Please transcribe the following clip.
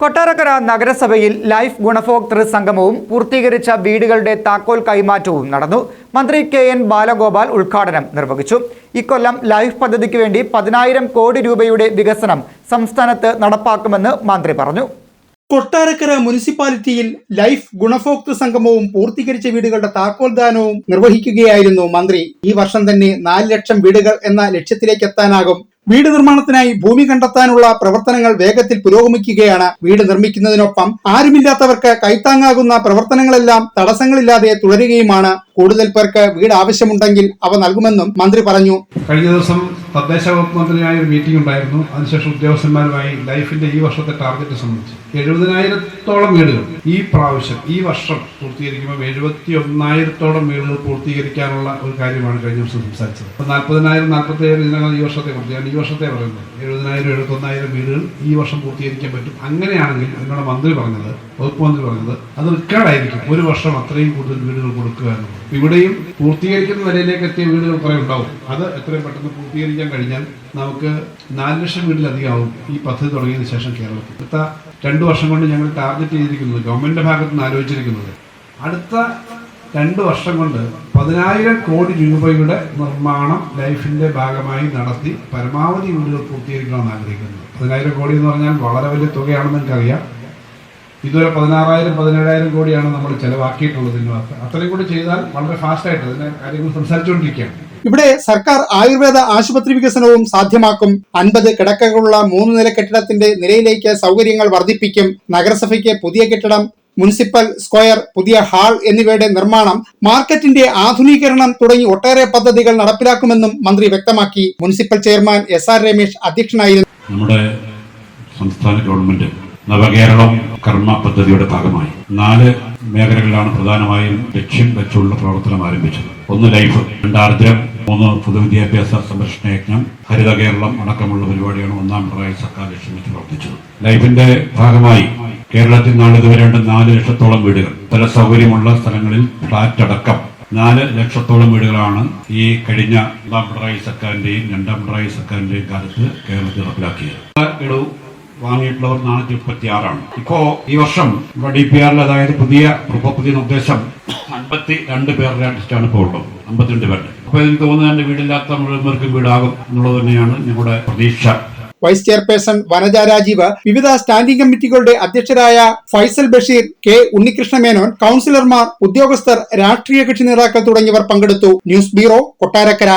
കൊട്ടാരക്കര നഗരസഭയിൽ ലൈഫ് ഗുണഭോക്തൃ സംഗമവും പൂർത്തീകരിച്ച വീടുകളുടെ താക്കോൽ കൈമാറ്റവും നടന്നു. മന്ത്രി കെ എൻ ബാലഗോപാൽ ഉദ്ഘാടനം നിർവഹിച്ചു. ഇക്കൊല്ലം ലൈഫ് പദ്ധതിക്ക് വേണ്ടി പതിനായിരം കോടി രൂപയുടെ വികസനം സംസ്ഥാനത്ത് നടപ്പാക്കുമെന്ന് മന്ത്രി പറഞ്ഞു. കൊട്ടാരക്കര മുനിസിപ്പാലിറ്റിയിൽ ലൈഫ് ഗുണഭോക്തൃ സംഗമവും പൂർത്തീകരിച്ച വീടുകളുടെ താക്കോൽ ദാനവും നിർവഹിക്കുകയായിരുന്നു മന്ത്രി. ഈ വർഷം തന്നെ നാല് ലക്ഷം വീടുകൾ എന്ന ലക്ഷ്യത്തിലേക്ക് എത്താനാകും. വീട് നിർമ്മാണത്തിനായി ഭൂമി കണ്ടെത്താനുള്ള പ്രവർത്തനങ്ങൾ വേഗത്തിൽ പുരോഗമിക്കുകയാണ് വീട് നിർമ്മിക്കുന്നതിനൊപ്പം ആരുമില്ലാത്തവർക്ക് കൈത്താങ്ങാകുന്ന പ്രവർത്തനങ്ങളെല്ലാം തടസ്സങ്ങളില്ലാതെ തുടരുകയുമാണ് കൂടുതൽ പേർക്ക് വീട് ആവശ്യമുണ്ടെങ്കിൽ അവ നൽകുമെന്നും മന്ത്രി പറഞ്ഞു. കഴിഞ്ഞ ദിവസം തദ്ദേശ വകുപ്പ് മന്ത്രിയായ ഒരു മീറ്റിംഗ് ഉണ്ടായിരുന്നു. അതിനുശേഷം ഉദ്യോഗസ്ഥന്മാരുമായി ലൈഫിന്റെ ഈ വർഷത്തെ ടാർഗറ്റ് സംബന്ധിച്ച്. എഴുപതിനായിരത്തോളം വീടുകൾ ഈ പ്രാവശ്യം ഈ വർഷം പൂർത്തീകരിക്കുമ്പോൾ എഴുപത്തി ഒന്നായിരത്തോളം വീടുകൾ പൂർത്തീകരിക്കാനുള്ള ഒരു കാര്യമാണ് കഴിഞ്ഞ ദിവസം സംസാരിച്ചത്. അപ്പോൾ നാൽപ്പതിനായിരം നാൽപ്പത്തി ഏഴ് ഇതിനകം ഈ വർഷത്തെ കുറിച്ച് ഈ വർഷത്തെ പറയുന്നത്. എഴുപതിനായിരം എഴുപത്തൊന്നായിരം വീടുകൾ ഈ വർഷം പൂർത്തീകരിക്കാൻ പറ്റും. അങ്ങനെയാണെങ്കിൽ എന്നോട് മന്ത്രി പറഞ്ഞത് വകുപ്പ് മന്ത്രി പറഞ്ഞത് അത് റിക്കാർഡായിരിക്കും ഒരു വർഷം അത്രയും കൂടുതൽ വീടുകൾ കൊടുക്കുക എന്നുള്ളത്. ഇവിടെയും പൂർത്തീകരിക്കുന്ന നിലയിലേക്ക് എത്തിയ വീടുകൾ കുറെ ഉണ്ടാവും. അത് എത്രയും പെട്ടെന്ന് പൂർത്തീകരിക്കാൻ കഴിഞ്ഞാൽ നമുക്ക് നാല് ലക്ഷം വീട്ടിലധികമാവും ഈ പദ്ധതി തുടങ്ങിയതിനു ശേഷം കേരളത്തിൽ. അടുത്ത രണ്ടു വർഷം കൊണ്ട് ഞങ്ങൾ ടാർഗറ്റ് ചെയ്തിരിക്കുന്നത് ഗവൺമെന്റിന്റെ ഭാഗത്ത് നിന്ന് ആലോചിച്ചിരിക്കുന്നത്. അടുത്ത രണ്ട് വർഷം കൊണ്ട് പതിനായിരം കോടി രൂപയുടെ നിർമ്മാണം ലൈഫിന്റെ ഭാഗമായി നടത്തി പരമാവധി വീടുകൾ പൂർത്തീകരിക്കണമെന്ന് ആഗ്രഹിക്കുന്നത് പതിനായിരം കോടി എന്ന് പറഞ്ഞാൽ വളരെ വലിയ തുകയാണെന്ന് എനിക്കറിയാം. ഇതുവരെ പതിനാറായിരം പതിനേഴായിരം കോടിയാണ് നമ്മൾ ചെലവാക്കിയിട്ടുള്ളത് ഇതിന് ഭാഗത്ത് അത്രയും കൂടി ചെയ്താൽ വളരെ ഫാസ്റ്റായിട്ട് അതിന്റെ കാര്യങ്ങൾ സംസാരിച്ചുകൊണ്ടിരിക്കുകയാണ്. ഇവിടെ സർക്കാർ ആയുർവേദ ആശുപത്രി വികസനവും സാധ്യമാക്കും. അൻപത് കിടക്കകളുള്ള മൂന്ന് നില കെട്ടിടത്തിന്റെ നിലയിലേക്ക് സൗകര്യങ്ങൾ വർദ്ധിപ്പിക്കും. നഗരസഭയ്ക്ക് പുതിയ കെട്ടിടം മുനിസിപ്പൽ സ്ക്വയർ പുതിയ ഹാൾ എന്നിവയുടെ നിർമ്മാണം മാർക്കറ്റിന്റെ ആധുനീകരണം തുടങ്ങി ഒട്ടേറെ പദ്ധതികൾ നടപ്പിലാക്കുമെന്നും മന്ത്രി വ്യക്തമാക്കി. Municipal chairman S R Ramesh അധ്യക്ഷനായിരുന്നു. നമ്മുടെ സംസ്ഥാന ഗവൺമെന്റ് നവകേരളം കർമ്മ പദ്ധതിയുടെ ഭാഗമായി. നാല് മേഖലകളിലാണ് പ്രധാനമായും ലക്ഷ്യം വെച്ചുള്ള പ്രവർത്തനം ആരംഭിച്ചത്. ഒന്ന് ലൈഫ് രണ്ട് ആർദ്രം മൂന്ന് പൊതുവിദ്യാഭ്യാസ സംരക്ഷണ യജ്ഞം. ഹരിത കേരളം അടക്കമുള്ള പരിപാടിയാണ് ഒന്നാം പിണറായി സർക്കാർ ലക്ഷ്യം വെച്ച് പ്രവർത്തിച്ചത്. ലൈഫിന്റെ ഭാഗമായി കേരളത്തിൽ നാളിതുവരെ നാല് ലക്ഷത്തോളം വീടുകൾ. സ്ഥല സൗകര്യമുള്ള സ്ഥലങ്ങളിൽ ഫ്ളാറ്റ് അടക്കം നാല് ലക്ഷത്തോളം വീടുകളാണ് ഈ കഴിഞ്ഞ ഒന്നാം പിണറായി സർക്കാരിന്റെയും രണ്ടാം പിണറായി സർക്കാരിന്റെയും കാലത്ത് കേരളത്തിൽ നടപ്പിലാക്കിയത്. വാങ്ങിയിട്ടുള്ളവർ നാനൂറ്റി മുപ്പത്തി ആറാണ് ഇപ്പോ ഈ വർഷം ഡി പി ആറിൽ അതായത് പുതിയ പുതിയ നിർദ്ദേശം അൻപത്തി രണ്ട് പേരുടെ ലിസ്റ്റാണ് ഇപ്പോൾ ഉള്ളത്. അമ്പത്തിരണ്ട് പേരുടെ. അപ്പൊ എനിക്ക് തോന്നുന്നത് എന്റെ വീടില്ലാത്ത മുഴുവൻ വീടാകും എന്നുള്ളത് തന്നെയാണ് ഞങ്ങളുടെ പ്രതീക്ഷ. വൈസ് ചെയർപേഴ്സൺ വനജ രാജീവ് വിവിധ സ്റ്റാൻഡിംഗ് കമ്മിറ്റികളുടെ അധ്യക്ഷരായ ഫൈസൽ ബഷീർ കെ ഉണ്ണികൃഷ്ണ മേനോൻ കൌൺസിലർമാർ ഉദ്യോഗസ്ഥർ രാഷ്ട്രീയ കക്ഷി നേതാക്കൾ തുടങ്ങിയവർ പങ്കെടുത്തു. News bureau Kottarakkara.